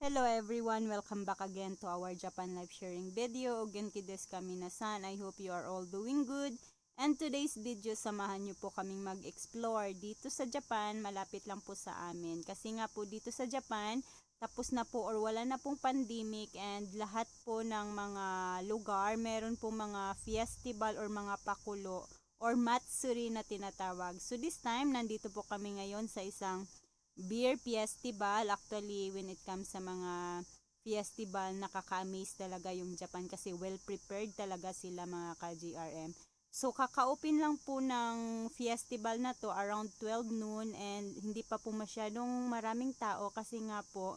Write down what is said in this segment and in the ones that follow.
Hello everyone, welcome back again to our Japan live sharing video. Genki desu kami nasan. I hope you are all doing good. And today's video, samahan niyo po kaming mag-explore dito sa Japan. Malapit lang po sa amin. Kasi nga po dito sa Japan, tapos na po or wala na pong pandemic and lahat po ng mga lugar, meron po mga festival or mga pakulo or matsuri na tinatawag. So this time, nandito po kami ngayon sa isang beer festival. Actually when it comes sa mga festival nakaka-amaze talaga yung Japan kasi well prepared talaga sila mga ka-GRM so kaka-open lang po ng festival na to around 12 noon and hindi pa po masyadong maraming tao kasi nga po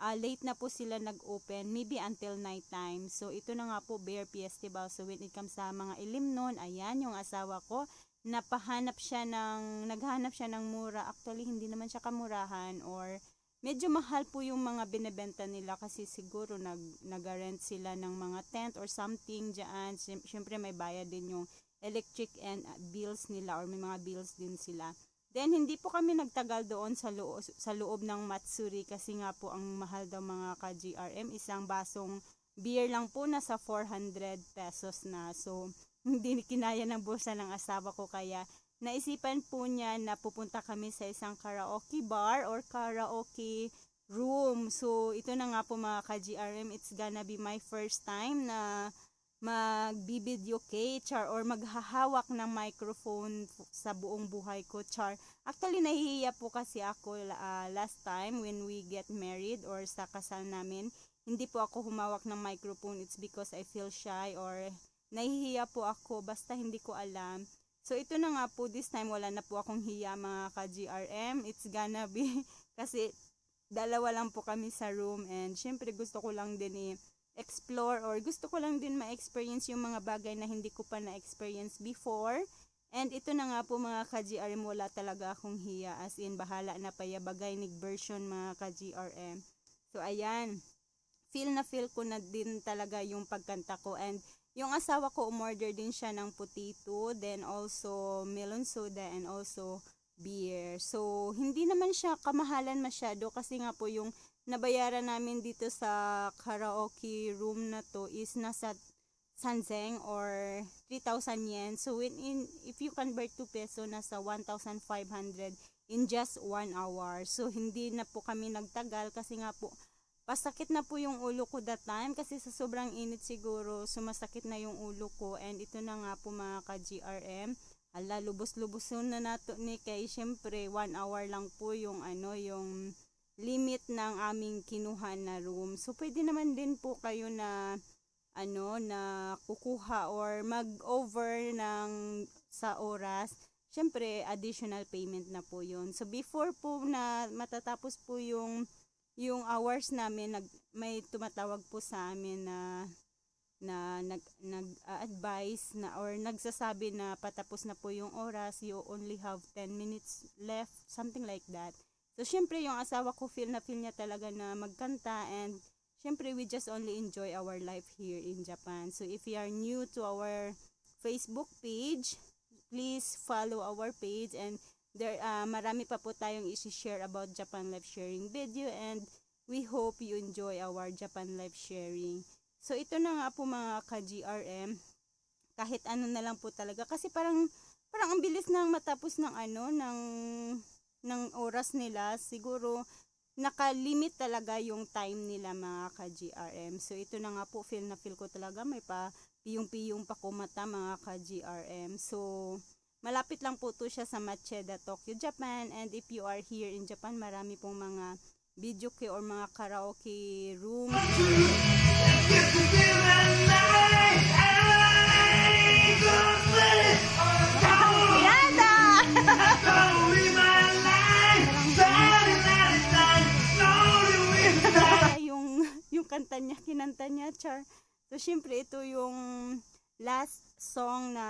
ah, late na po sila nag-open maybe until night time. So ito na nga po beer festival. So when it comes sa mga ilim noon ayan yung asawa ko napahanap siya ng naghanap siya ng mura. Actually hindi naman siya kamurahan or medyo mahal po yung mga binebenta nila kasi siguro nag nag-rent sila ng mga tent or something diyan syempre may bayad din yung electric and uh, bills nila or may mga bills din sila. Then hindi po kami nagtagal doon sa loob sa loob ng Matsuri kasi nga po ang mahal daw mga ka GRM isang basong beer lang po nasa 400 pesos na. So hindi kinaya ng bulsa ng asawa ko kaya naisipan po niya na pupunta kami sa isang karaoke bar or karaoke room. So ito na nga po mga ka-GRM, it's gonna be my first time na magbibideo kay char or maghahawak ng microphone sa buong buhay ko char. Actually nahihiya po kasi ako uh, last time when we get married or sa kasal namin. Hindi po ako humawak ng microphone. It's because I feel shy or nahihiya po ako basta hindi ko alam. So ito na nga po this time wala na po akong hiya mga ka-GRM. It's gonna be kasi dalawa lang po kami sa room and syempre gusto ko lang din i-explore or gusto ko lang din ma-experience yung mga bagay na hindi ko pa na-experience before. And ito na nga po mga ka-GRM wala talaga akong hiya as in bahala na payabagay nig version mga ka-GRM. So ayan, feel na feel ko na din talaga yung pagkanta ko and yung asawa ko umorder din siya ng potato, then also melon soda and also beer. So, hindi naman siya kamahalan masyado kasi nga po yung nabayaran namin dito sa karaoke room na to is nasa Sanzeng or 3,000 yen. So, in, in, if you convert to peso, nasa 1,500 in just 1 hour. So, hindi na po kami nagtagal kasi nga po pasakit na po yung ulo ko that time kasi sa sobrang init siguro sumasakit na yung ulo ko and ito na nga po mga ka-GRM ala lubos-lubos na nato ni kay. Syempre 1 hour lang po yung ano yung limit ng aming kinuha na room. So pwede naman din po kayo na ano na kukuha or mag-over ng sa oras. Syempre additional payment na po yun. So before po na matatapos po yung yung hours namin nag may tumatawag po sa amin na na nag nag-advise na or nagsasabi na patapos na po yung oras you only have 10 minutes left something like that. So syempre yung asawa ko feel na feel niya talaga na magkanta and syempre we just only enjoy our life here in Japan. So if you are new to our Facebook page please follow our page and there uh, marami pa po tayong i-share about Japan live sharing video and we hope you enjoy our Japan live sharing. So ito na nga po mga ka-GRM kahit ano na lang po talaga kasi parang parang ang bilis nang matapos ng ano ng ng oras nila siguro nakalimit talaga yung time nila mga ka-GRM. So ito na nga po feel na feel ko talaga may pa piyong-piyong pa kumata mga ka-GRM. So Malapit lang po to siya sa Macheda, Tokyo, Japan. And if you are here in Japan, marami pong mga video key or mga karaoke room. Yung, yung kanta niya, kinanta niya, Char. So, syempre, ito yung last song na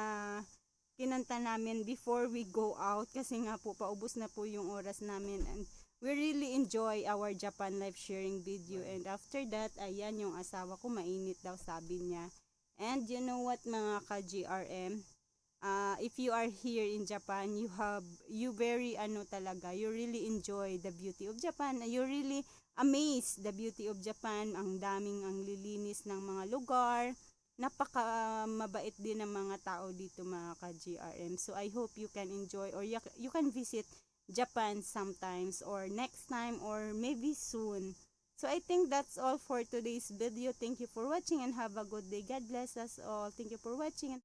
kinanta namin before we go out kasi nga po paubos na po yung oras namin. And we really enjoy our Japan live sharing video. And after that ayan yung asawa ko mainit daw sabi niya. And you know what mga ka-GRM uh, if you are here in Japan you have you very ano talaga you really enjoy the beauty of Japan. You really amazed the beauty of Japan. Ang daming ang lilinis ng mga lugar. Napaka mabait din ng mga tao dito mga ka-GRM. So I hope you can enjoy or you, can visit Japan sometimes or next time or maybe soon. So I think that's all for today's video. Thank you for watching and have a good day. God bless us all. Thank you for watching.